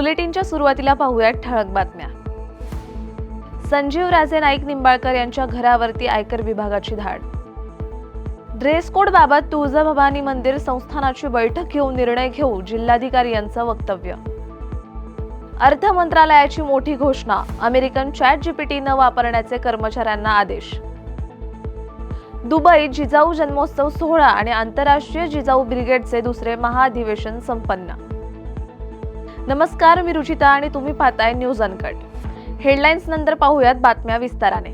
बुलेटिनच्या सुरुवातीला पाहूयात ठळक बातम्या. संजीव राजे नाईक निंबाळकर यांच्या घरावरती आयकर विभागाची धाड. ड्रेस कोड बाबत तुळजाभवानी मंदिर संस्थानाची बैठक घेऊन निर्णय घेऊ जिल्हाधिकारी यांचं वक्तव्य. अर्थ मंत्रालयाची मोठी घोषणा अमेरिकन चॅट जीपीटी न वापरण्याचे कर्मचाऱ्यांना आदेश. दुबई जिजाऊ जन्मोत्सव सोहळा आणि आंतरराष्ट्रीय जिजाऊ ब्रिगेडचे दुसरे महाधिवेशन संपन्न. नमस्कार मी रुचिता आणि तुम्ही पाहताय न्यूज अनकट. हेडलाईन्स नंतर पाहूयात बातम्या विस्ताराने.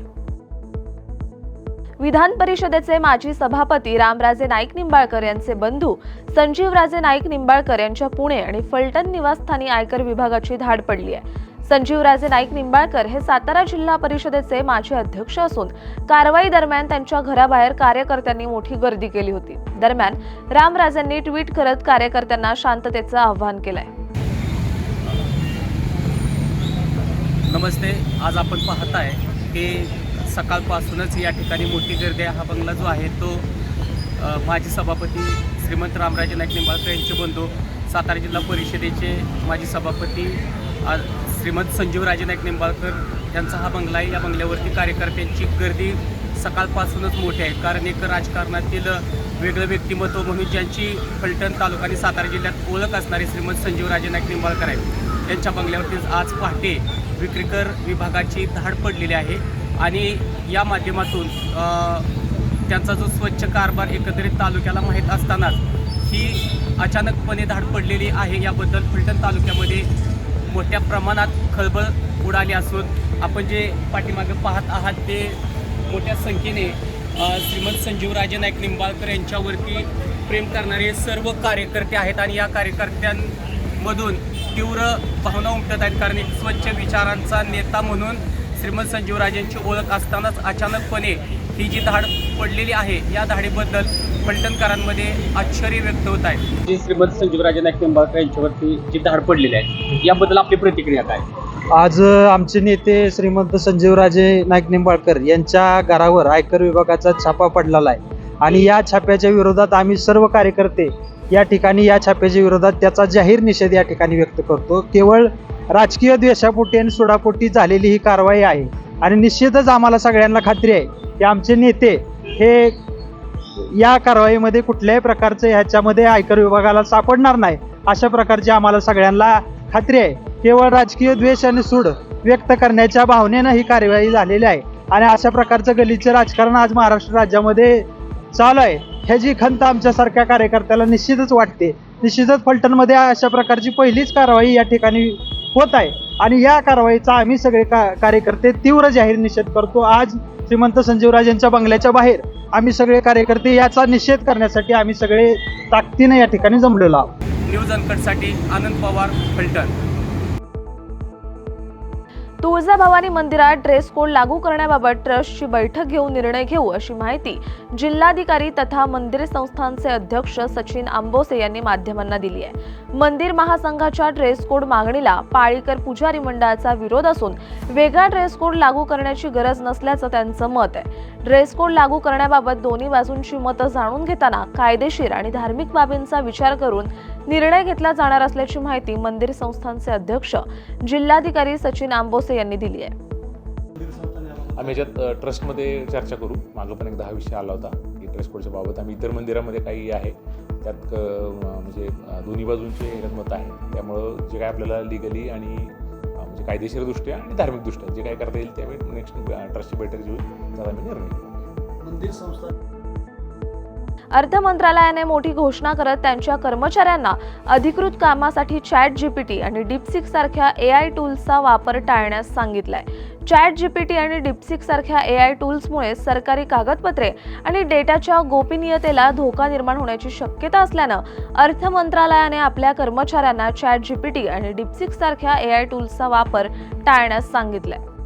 विधान परिषदेचे माजी सभापती रामराजे नाईक निंबाळकर यांचे बंधू संजीवराजे नाईक निंबाळकर यांच्या पुणे आणि फलटण निवासस्थानी आयकर विभागाची धाड पडली आहे. संजीवराजे नाईक निंबाळकर हे सातारा जिल्हा परिषदेचे माजी अध्यक्ष असून कारवाई दरम्यान त्यांच्या घराबाहेर कार्यकर्त्यांनी मोठी गर्दी केली होती. दरम्यान रामराजेंनी ट्विट करत कार्यकर्त्यांना शांततेचं आवाहन केलंय. नमस्ते. आज आपण पाहत आहे की सकाळपासूनच या ठिकाणी मोठी गर्दी आहे. हा बंगला जो आहे तो माजी सभापती श्रीमंत रामराजे नाईक निंबाळकर यांचे बंधू सातारा जिल्हा परिषदेचे माजी सभापती श्रीमंत संजीवराजे नाईक निंबाळकर यांचा हा बंगला आहे. या बंगल्यावरती कार्यकर्त्यांची गर्दी सकाळपासूनच मोठी आहे. कारण एक राजकारणातील वेगळं व्यक्तिमत्व म्हणून ज्यांची फलटण तालुका आणि सातारा जिल्ह्यात ओळख असणारे श्रीमंत संजीवराजे नाईक निंबाळकर आहेत. यांच्या बंगल्यावरती आज पहाटे विक्रीकर विभागाची धाड पडलेली आहे आणि या माध्यमातून त्यांचा जो स्वच्छ कारभार एकत्रित तालुक्याला माहीत असतानाच ही अचानकपणे धाड पडलेली आहे. याबद्दल फलटण तालुक्यामध्ये मोठ्या प्रमाणात खळबळ उडाली असून आपण जे पाठीमागे पाहत आहात ते मोठ्या संख्येने श्रीमंत संजीवराजे नाईक निंबाळकर यांच्यावरती प्रेम करणारे सर्व कार्यकर्ते आहेत आणि या कार्यकर्त्यां कार्यकर्त्यांमधून तीव्र भावना उमटत आहेत कारण एक स्वच्छ विचारांचा नेता म्हणून श्रीमंत संजीवराजेंची ओळख असतानाच अचानकपणे ही जी धाड पडलेली आहे या धाडीबद्दल फलटणकरांमध्ये आश्चर्य व्यक्त होत आहे. जी श्रीमंत संजीवराजे नाईक निंबाळकर यांच्यावरती जी धाड पडलेली आहे याबद्दल आपली प्रतिक्रिया काय? आज आमचे नेते श्रीमंत संजीवराजे नाईक निंबाळकर यांच्या घरावर आयकर विभागाचा छापा पडलेला आहे. आणि या छाप्याच्या विरोधात आम्ही सर्व कार्यकर्ते या ठिकाणी या छाप्याच्या विरोधात त्याचा जाहीर निषेध या ठिकाणी व्यक्त करतो. केवळ राजकीय द्वेषापोटी आणि सुडापोटी झालेली ही कारवाई आहे. आणि निश्चितच आम्हाला सगळ्यांना खात्री आहे की आमचे नेते हे या कारवाईमध्ये कुठल्याही प्रकारचं ह्याच्यामध्ये आयकर विभागाला सापडणार नाही अशा प्रकारची आम्हाला सगळ्यांना खात्री आहे. केवळ राजकीय द्वेष आणि सूड व्यक्त करण्याच्या भावनेनं ही कारवाई झालेली आहे. आणि अशा प्रकारचं गलीचं राजकारण आज महाराष्ट्र राज्यामध्ये चालू आहे. ह्याची खंत आमच्यासारख्या कार्यकर्त्याला निश्चितच वाटते. निश्चितच फलटणमध्ये अशा प्रकारची पहिलीच कारवाई या ठिकाणी होत आहे. आणि या कारवाईचा आम्ही सगळे का कार्यकर्ते तीव्र जाहीर निषेध करतो. आज श्रीमंत संजीवराजेंच्या बंगल्याच्या बाहेर आम्ही सगळे कार्यकर्ते याचा निषेध करण्यासाठी आम्ही सगळे ताकदीने या ठिकाणी जमलेलो आहोत. न्यूज अनकटसाठी आनंद पवार फलटण. तुळजाभवानी मंदिरात ड्रेस कोड लागू करण्याबाबत ट्रस्टची बैठक घेऊन निर्णय घेऊ अशी माहिती जिल्हाधिकारी तथा मंदिर संस्थांचे अध्यक्ष सचिन आंबोसे यांनी माध्यमांना दिली आहे. मंदिर महासंघाच्या ड्रेस कोड मागणीला पाळीकर पुजारी मंडळाचा विरोध असून वेगळा ड्रेस कोड लागू करण्याची गरज नसल्याचं त्यांचं मत आहे. ड्रेस कोड लागू करण्याबाबत दोन्ही बाजूंची मतं जाणून घेताना कायदेशीर आणि धार्मिक बाबींचा विचार करून निर्णय घेतला जाणार असल्याची माहिती मंदिर संस्थानचे अध्यक्ष जिल्हाधिकारी सचिन आंबोसे यांनी दिली आहे. आम्ही याच्यात ट्रस्टमध्ये चर्चा करू मागं पण एकदा हा विषय आला होता की ड्रेस कोडच्या बाबत आम्ही इतर मंदिरामध्ये काही आहे. त्यात म्हणजे दोन्ही बाजूंचे मत आहे. त्यामुळं जे काय आपल्याला लिगली आणि म्हणजे कायदेशीरदृष्ट्या आणि धार्मिकदृष्ट्या जे काय करता येईल ते आम्ही नेक्स्ट ट्रस्टची बैठक होईल त्यात आम्ही निर्णय घेऊ. अर्थ मंत्रालयाने मोठी घोषणा करत त्यांच्या कर्मचाऱ्यांना अधिकृत कामासाठी चॅट जीपीटी आणि डिपसिक सारख्या ए आय टूल्सचा वापर टाळण्यास सांगितलाय. चॅट जीपीटी आणि डिपसिक सारख्या ए आय टूल्समुळे सरकारी कागदपत्रे आणि डेटाच्या गोपनीयतेला धोका निर्माण होण्याची शक्यता असल्यानं अर्थ मंत्रालयाने आपल्या कर्मचाऱ्यांना चॅट जीपीटी आणि डिपसिक सारख्या ए आय टूल्सचा वापर टाळण्यास सांगितलंय.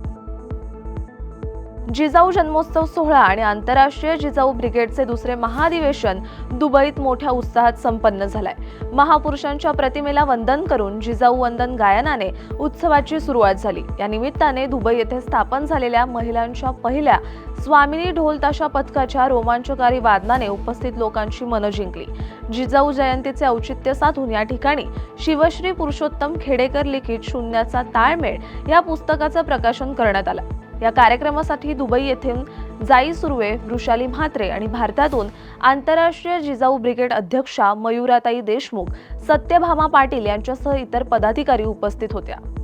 जिजाऊ जन्मोत्सव सोहळा आणि आंतरराष्ट्रीय जिजाऊ ब्रिगेडचे दुसरे महाधिवेशन दुबईत मोठ्या उत्साहात संपन्न झालंय. महापुरुषांच्या प्रतिमेला वंदन करून जिजाऊ वंदन गायनाने उत्सवाची सुरुवात झाली. या निमित्ताने दुबई येथे स्थापन झालेल्या महिलांच्या पहिल्या स्वामिनी ढोल ताशा पथकाच्या रोमांचकारी वादनाने उपस्थित लोकांची मनं जिंकली. जिजाऊ जयंतीचे औचित्य साधून या ठिकाणी शिवश्री पुरुषोत्तम खेडेकर लिखित शून्याचा ताळमेळ या पुस्तकाचं प्रकाशन करण्यात आलं. या कार्यक्रमासाठी दुबई येथून जाई सुर्वे वृषाली म्हात्रे आणि भारतातून आंतरराष्ट्रीय जिजाऊ ब्रिगेड अध्यक्षा मयुराताई देशमुख सत्यभामा पाटील यांच्यासह इतर पदाधिकारी उपस्थित होत्या.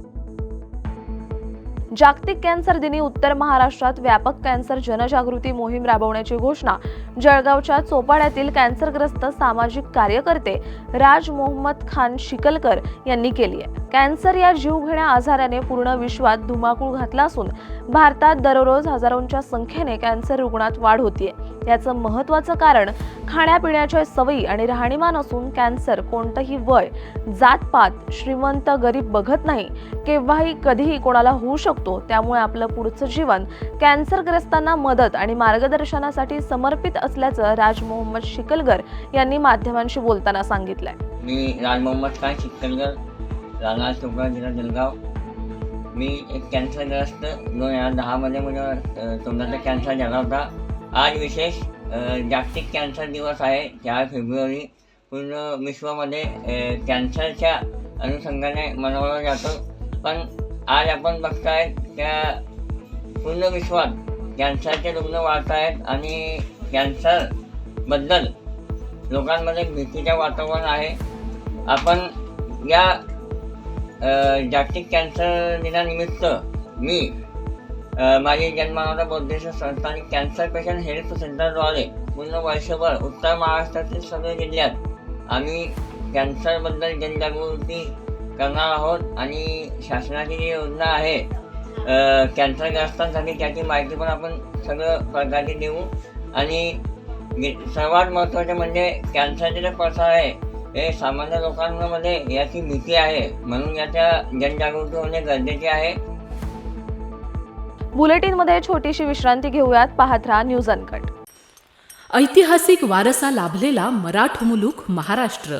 जागतिक कॅन्सर दिनी उत्तर महाराष्ट्रात व्यापक कॅन्सर जनजागृती मोहीम राबवण्याची घोषणा. जळगावच्या चोपाड्यातील कॅन्सरग्रस्त सामाजिक कार्यकर्ते राज मोहम्मद खान शिकलकर यांनी केली आहे. कॅन्सर या जीवघेण्या आजाराने पूर्ण विश्वात धुमाकूळ घातला असून भारतात दररोज हजारोंच्या संख्येने कॅन्सर रुग्णात वाढ होतीये. याचं महत्वाचं कारण खाण्यापिण्याच्या सवयी आणि राहणीमान असून कॅन्सर कोणतंही वय जातपात श्रीमंत गरीब बघत नाही केव्हाही कधीही कोणाला होऊ शकतो. त्यामुळे आपलं पुढचं जीवन कॅन्सरग्रस्तांना मदत आणि मार्गदर्शनासाठी समर्पित असल्याचं राज मोहम्मद शिकलगर यांनी माध्यमांशी बोलताना सांगितलंय. मी राज मोहम्मद काय शिकलगर राणा चोपडा जिल्हा जलगाव मी एक कॅन्सरग्रस्त दोन हजार दहामध्ये मला तोंडाचा कॅन्सर झाला होता. आज विशेष जागतिक कॅन्सर दिवस आहे. चार फेब्रुवारी पूर्ण विश्वामध्ये कॅन्सरच्या अनुषंगाने मनवला जातो. पण आज आपण बघताय त्या पूर्ण विश्वात कॅन्सरचे रुग्ण वाढत आहेत आणि कॅन्सरबद्दल लोकांमध्ये एक भीतीचं वातावरण आहे. आपण या जागतिक कॅन्सर दिनानिमित्त मी माझी जन्मावता बौद्धिस्ट संस्था आणि कॅन्सर पेशंट हेल्थ सेंटरद्वारे पूर्ण वर्षभर उत्तर महाराष्ट्रातील सगळे जिल्ह्यात आम्ही कॅन्सरबद्दल जनजागृती करणार आहोत आणि शासनाची जी योजना आहे कॅन्सरग्रस्तांसाठी त्याची माहिती पण आपण सगळं प्रकारे देऊ. आणि सर्वात महत्त्वाचे म्हणजे कॅन्सरचे जे प्रसार आहे हे सामान्य लोकांमध्ये याची भीती आहे. म्हणून याच्या जनजागृती होणे गरजेचे आहे. बुलेटिनमध्ये छोटीशी विश्रांती घेऊयात. पाहत राहा न्यूज अनकट. ऐतिहासिक वारसा लाभलेला मराठ मुलूक महाराष्ट्र.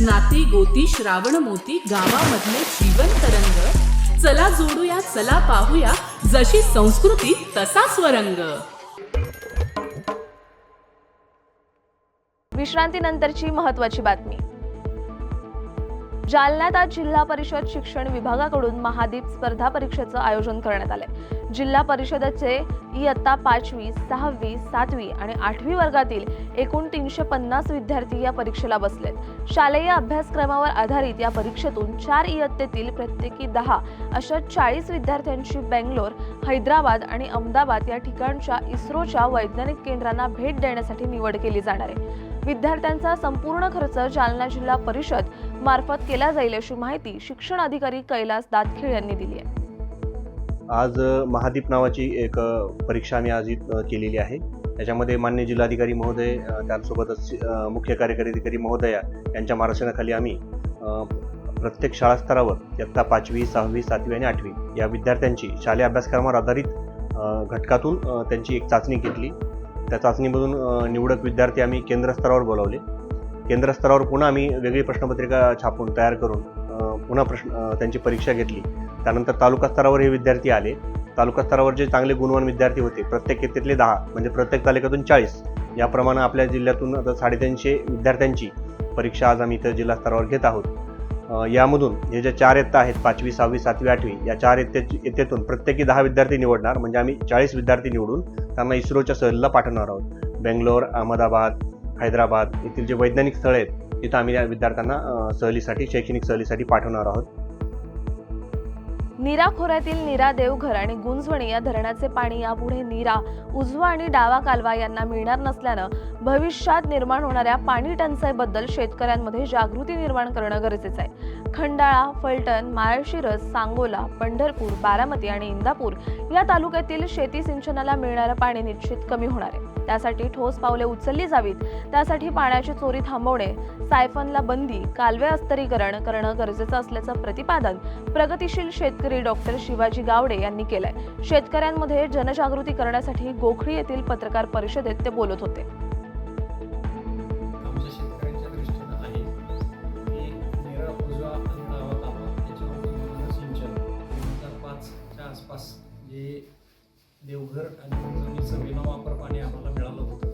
नाती गोती श्रावण मोती गावामधले जीवन तरंग. चला जोडूया चला पाहूया जशी संस्कृती तसा स्वरंग विश्रांतीनंतरची महत्वाची बातमी. जालन्यात आज जिल्हा परिषद शिक्षण विभागाकडून महादीप स्पर्धा परीक्षेचं आयोजन करण्यात आलंय. जिल्हा परिषदेचे इयत्ता पाचवी सहावी सातवी आणि आठवी वर्गातील एकूण तीनशे पन्नास विद्यार्थी या परीक्षेला बसलेत. शालेय अभ्यासक्रमावर आधारित या परीक्षेतून चार इयत्तेतील प्रत्येकी दहा अशा चाळीस विद्यार्थ्यांची बेंगलोर हैदराबाद आणि अहमदाबाद या ठिकाणच्या इस्रोच्या वैज्ञानिक केंद्रांना भेट देण्यासाठी निवड केली जाणार आहे. विद्यार्थ्यांचा संपूर्ण खर्च जालना जिल्हा परिषद मार्फत केला जाईल अशी माहिती शिक्षण अधिकारी कैलास दातखीळ यांनी दिली आहे. आज महादीप नावाची एक परीक्षा आम्ही आज केलेली आहे. त्याच्यामध्ये मान्य जिल्हाधिकारी महोदय त्यासोबतच मुख्य कार्यकारी अधिकारी महोदया यांच्या मार्गदर्शनाखाली आम्ही प्रत्येक शाळा स्तरावर इयत्ता पाचवी सहावी सातवी आणि आठवी या विद्यार्थ्यांची शालेय अभ्यासक्रमावर आधारित घटकातून त्यांची एक चाचणी घेतली. त्या चाचणीमधून निवडक विद्यार्थी आम्ही केंद्रस्तरावर बोलावले. केंद्रस्तरावर पुन्हा आम्ही वेगळी प्रश्नपत्रिका छापून तयार करून पुन्हा प्रश्न त्यांची परीक्षा घेतली. त्यानंतर तालुका स्तरावर हे विद्यार्थी आले. तालुका स्तरावर जे चांगले गुणवान विद्यार्थी होते प्रत्येक येथेतले दहा म्हणजे प्रत्येक तालुक्यातून चाळीस याप्रमाणे आपल्या जिल्ह्यातून आता साडेतीनशे विद्यार्थ्यांची परीक्षा आज आम्ही इथं जिल्हा स्तरावर घेत आहोत. यामधून हे ज्या चार इयत्ता आहेत पाचवी सहावी सातवी आठवी या चार इयत्तेची इयत्तेतून प्रत्येकी दहा विद्यार्थी निवडणार म्हणजे आम्ही चाळीस विद्यार्थी निवडून त्यांना इस्रोच्या सहलीला पाठवणार आहोत. बेंगलोर अहमदाबाद हैदराबाद येथील जे वैज्ञानिक स्थळ आहेत तिथं आम्ही या विद्यार्थ्यांना सहलीसाठी शैक्षणिक सहलीसाठी पाठवणार आहोत. नीरा खोऱ्यातील नीरा देवघर आणि गुंजवणी या धरणाचे पाणी यापुढे नीरा उजवा आणि डावा कालवा यांना मिळणार नसल्यानं भविष्यात निर्माण होणाऱ्या पाणी टंचाईबद्दल शेतकऱ्यांमध्ये जागृती निर्माण करणं गरजेचं आहे. खंडाळा फलटण माळशिरस सांगोला पंढरपूर बारामती आणि इंदापूर या तालुक्यातील शेती सिंचनाला मिळणारं पाणी निश्चित कमी होणार आहे. त्यासाठी ठोस पावले उचलली जावीत. त्यासाठी पाण्याची चोरी थांबवणे सायफनला बंदी कालवे अस्तरीकरण करणं गरजेचं असल्याचं प्रतिपादन प्रगतिशील शेतकरी डॉक्टर शिवाजी गावडे यांनी केलाय. शेतकऱ्यांमध्ये जनजागृती करण्यासाठी गोखळी येथील पत्रकार परिषदेत ते बोलत होते. आसपास जे देवघर आणि जमिनीचं विना वापर पाणी आम्हाला मिळालं होतं.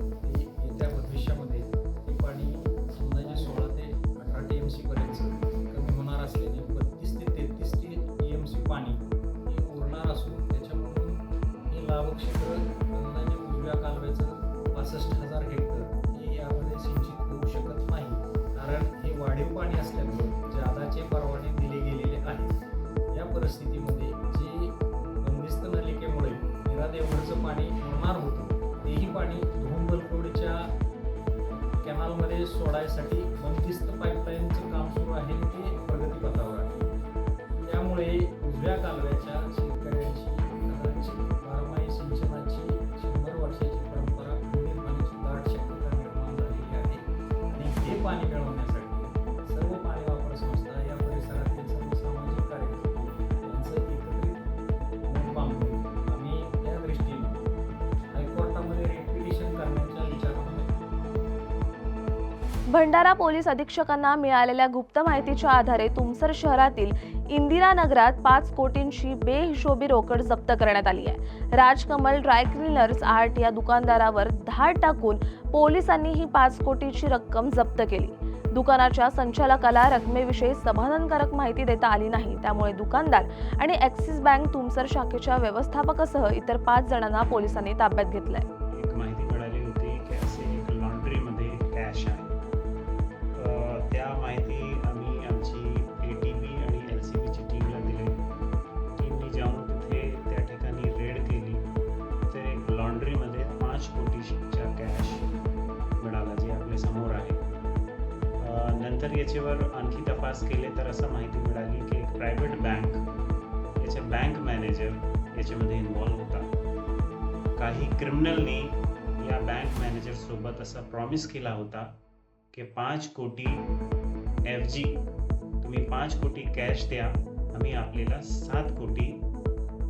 क्षेत्र लाभक्षेत्र अंदाजे उजव्या कालव्याचं पासष्ट हजार हेक्टर हे यामध्ये सिंचित होऊ शकत नाही. कारण हे वाढीव पाणी असल्यामुळे जादाचे परवाने दिले गेलेले आहेत. या परिस्थितीमध्ये जे बंदिस्त नलिकेमुळे निरा पाणी होणार होतं तेही पाणी धुम कॅनलमध्ये सोडायसाठी बंदिस्त पाईपलाईनचं काम सुरू आहे. ते भंडारा पोलीस अधीक्षकांना मिळालेल्या गुप्त माहितीच्या आधारे तुमसर शहरातील इंदिरा नगरात पाच कोटींची बेहिशोबी रोकड जप्त करण्यात आली आहे. राजकमल ड्राय क्लिनर्स आर्ट या दुकानदारावर धाड टाकून पोलिसांनी ही पाच कोटीची रक्कम जप्त केली. दुकानाच्या संचालकाला रकमेविषयी समाधानकारक माहिती देता आली नाही. त्यामुळे दुकानदार आणि ॲक्सिस बँक तुमसर शाखेच्या व्यवस्थापकासह इतर पाच जणांना पोलिसांनी ताब्यात घेतलंय. नंतर याच्यावर आणखी तपास केले तर असं माहिती मिळाली की एक प्रायव्हेट बँक याचे बँक मॅनेजर याच्यामध्ये इन्वॉल्व्ह होता. काही क्रिमिनलनी या बँक मॅनेजरसोबत असा प्रॉमिस केला होता की पाच कोटी एफ जी तुम्ही पाच कोटी कॅश द्या आम्ही आपल्याला सात कोटी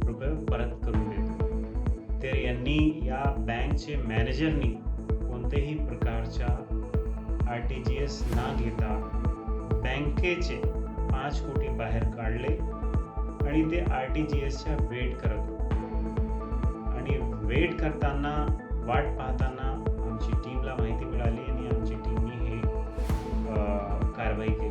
रुपये परत करून देतो. तर यांनी या बँकचे मॅनेजरनी कोणत्याही प्रकारच्या आर टी जी एस ना घेता बँकेचे पाच कोटी बाहेर काढले आणि ते आर टी जी एसच्या वेट करत होते. आणि वेट करताना वाट पाहताना आमची टीमला माहिती मिळाली आणि आमची टीमने हे कारवाई केली.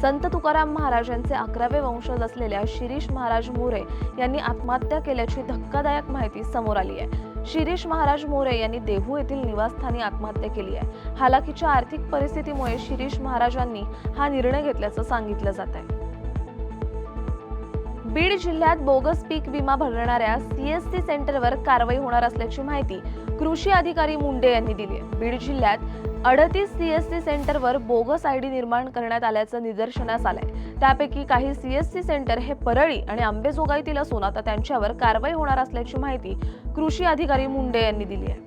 संत तुकाराम महाराजांचे अकरावे वंशज असलेल्या शिरीष महाराज मोरे यांनी आत्महत्या केल्याची धक्कादायक माहिती समोर आली आहे. शिरीष महाराज मोरे यांनी देहू येथील निवासस्थानी आत्महत्या केली आहे. हालाकीच्या आर्थिक परिस्थितीमुळे शिरीष महाराजांनी हा निर्णय घेतल्याचं सांगितलं जात आहे. बीड जिल्ह्यात बोगस पीक विमा भरणाऱ्या सीएससी सेंटरवर कारवाई होणार असल्याची माहिती कृषी अधिकारी मुंडे यांनी दिली आहे. बीड जिल्ह्यात अडतीस सीएससी सेंटरवर बोगस आयडी निर्माण करण्यात आल्याचं निदर्शनास आलंय. त्यापैकी काही सीएससी सेंटर हे परळी आणि आंबेजोगाईतील असून आता त्यांच्यावर कारवाई होणार असल्याची माहिती कृषी अधिकारी मुंडे यांनी दिली आहे.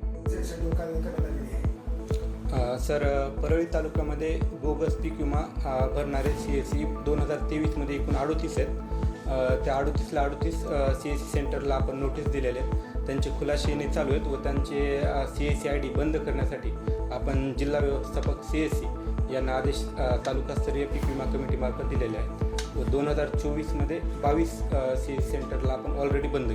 सर परळी तालुक्यामध्ये बोगस किंवा भरणारे सी एस सी दोन हजार तेवीसमध्ये एकूण अडोतीस आहेत. त्या अडोतीसला अडोतीस सी एस सी सेंटरला आपण नोटीस दिलेले आहेत. त्यांचे खुलासे येणे चालू आहेत व त्यांचे C S C I D बंद करण्यासाठी आपण जिल्हा व्यवस्थापक सी एस सी यांना आदेश तालुकास्तरीय पीक विमा कमिटीमार्फत दिलेले आहेत. व दोन हजार चोवीसमध्ये बावीस सी एस सेंटरला आपण ऑलरेडी बंद.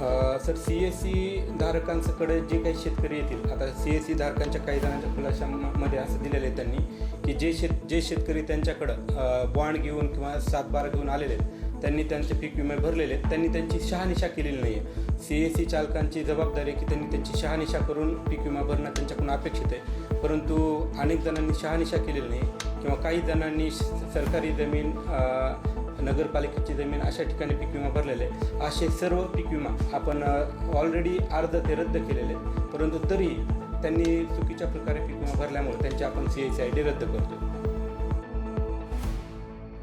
अ, सर सी एस सी धारकांकडे जे काही शेतकरी येतील आता सी एस सी धारकांच्या काही जणांच्या खुलाशामध्ये असं दिलेलं आहे त्यांनी की जे शेत जे शेतकरी त्यांच्याकडं बॉन्ड घेऊन किंवा सातबारा घेऊन आलेले आहेत त्यांनी त्यांचे पीक विमे भरलेले आहेत. त्यांनी त्यांची शहानिशा केलेली नाही आहे सी एस सी चालकांची जबाबदारी आहे की त्यांनी त्यांची शहानिशा करून पीक विमा भरणं त्यांच्याकडून अपेक्षित आहे. परंतु अनेक जणांनी शहानिशा केलेली नाही किंवा काही जणांनी सरकारी जमीन नगरपालिकेची जमीन अशा ठिकाणी पीक विमा भरलेले आहे. असे सर्व पीक विमा आपण ऑलरेडी अर्ज ते रद्द केलेले आहेत. परंतु तरी त्यांनी चुकीच्या प्रकारे पीक विमा भरल्यामुळे त्यांची आपण C S C I D रद्द करतो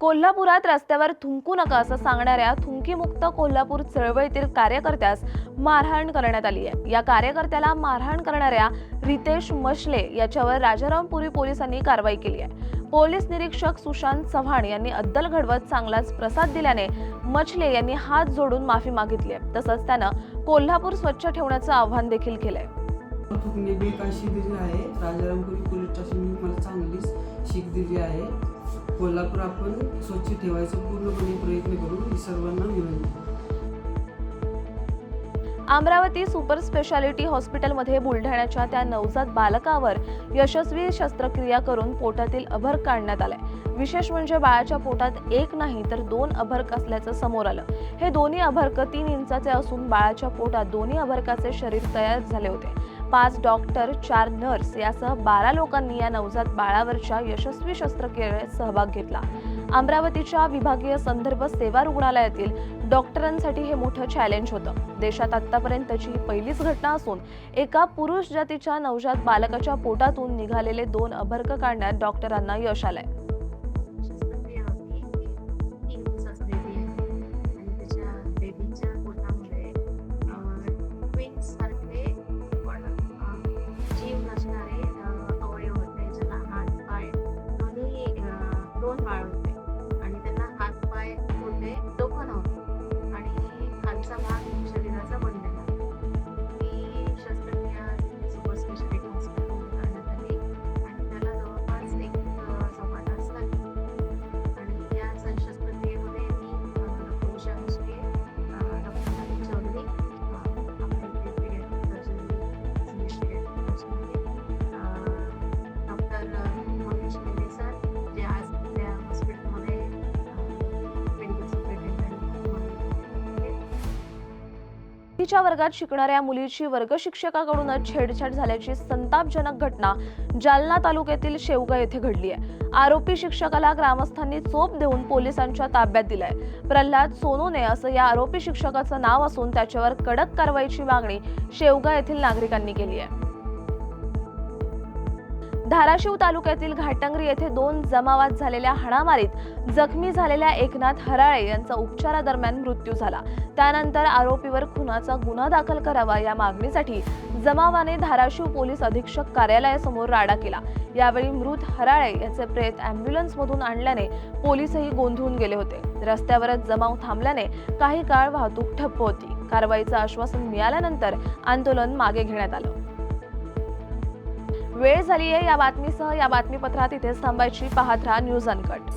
कोल्हापुरात रस्त्यावर थुंकू नका असं सांगणाऱ्या थुंकीमुक्त कोल्हापूर चळवळीतील कार्यकर्त्यास मारहाण करण्यात आली आहे. या कार्यकर्त्याला मारहाण करणाऱ्या रितेश मशले याच्यावर राजारामपुरी पोलिसांनी कारवाई केली आहे. पोलीस निरीक्षक सुशांत चव्हाण यांनी अद्दल घडवत चांगलाच प्रसाद दिल्याने मछले यांनी हात जोडून माफी मागितली आहे. तसंच त्यानं कोल्हापूर स्वच्छ ठेवण्याचं आव्हान देखील केलंय. आहे. राजारामपुरी पोलीस स्टेशन मला चांगलीच शीख दिली आहे. कोल्हापूर आपण स्वच्छ ठेवायचा पूर्णपणे प्रयत्न करू सर्वांना विनंती. अमरावती सुपर स्पेशालिटी हॉस्पिटलमध्ये बुलढाण्याच्या त्या नवजात बालकावर यशस्वी शस्त्रक्रिया करून पोटातील अभर काढण्यात आलाय. विशेष म्हणजे बाळाच्या पोटात एक नाही तर दोन अभर्क असल्याचं समोर आलं. हे दोन्ही अभर्क तीन इंचाचे असून बाळाच्या पोटात दोन्ही अभर्काचे शरीर तयार झाले होते. पाच डॉक्टर चार नर्स यासह बारा लोकांनी या नवजात बाळावरच्या यशस्वी शस्त्रक्रियेत सहभाग घेतला. अमरावतीच्या विभागीय संदर्भ सेवा रुग्णालयातील डॉक्टरांसाठी हे मोठं चॅलेंज होतं. देशात आतापर्यंतची ही पहिलीच घटना असून एका पुरुष जातीच्या नवजात बालकाच्या पोटातून निघालेले दोन अभर्क काढण्यात डॉक्टरांना यश आलंय. तिच्या वर्गात शिकणाऱ्या मुलीची वर्ग शिक्षकाकडूनच छेडछाड झाल्याची संतापजनक घटना जालना तालुक्यातील शेवगा येथे घडली आहे. आरोपी शिक्षकाला ग्रामस्थांनी चोप देऊन पोलिसांच्या ताब्यात दिलाय. प्रल्हाद सोनूने असं या आरोपी शिक्षकाचं नाव असून त्याच्यावर कडक कारवाईची मागणी शेवगा येथील नागरिकांनी केली आहे. धाराशिव तालुक्यातील घाटंगरी येथे दोन जमावात झालेल्या हाणामारीत जखमी झालेल्या एकनाथ हराळे यांचा उपचारादरम्यान मृत्यू झाला. त्यानंतर आरोपीवर खुनाचा गुन्हा दाखल करावा या मागणीसाठी जमावाने धाराशिव पोलीस अधीक्षक कार्यालयासमोर राडा केला. यावेळी मृत हराळे याचे प्रेत अँब्युलन्समधून आणल्याने पोलीसही गोंधळून गेले होते. रस्त्यावरच जमाव थांबल्याने काही काळ वाहतूक ठप्प होती. कारवाईचं आश्वासन मिळाल्यानंतर आंदोलन मागे घेण्यात आलं. वेळ झाली आहे या बातमीसह या बातमीपत्रात इथेच थांबायची. पाहत राहा न्यूज अनकट.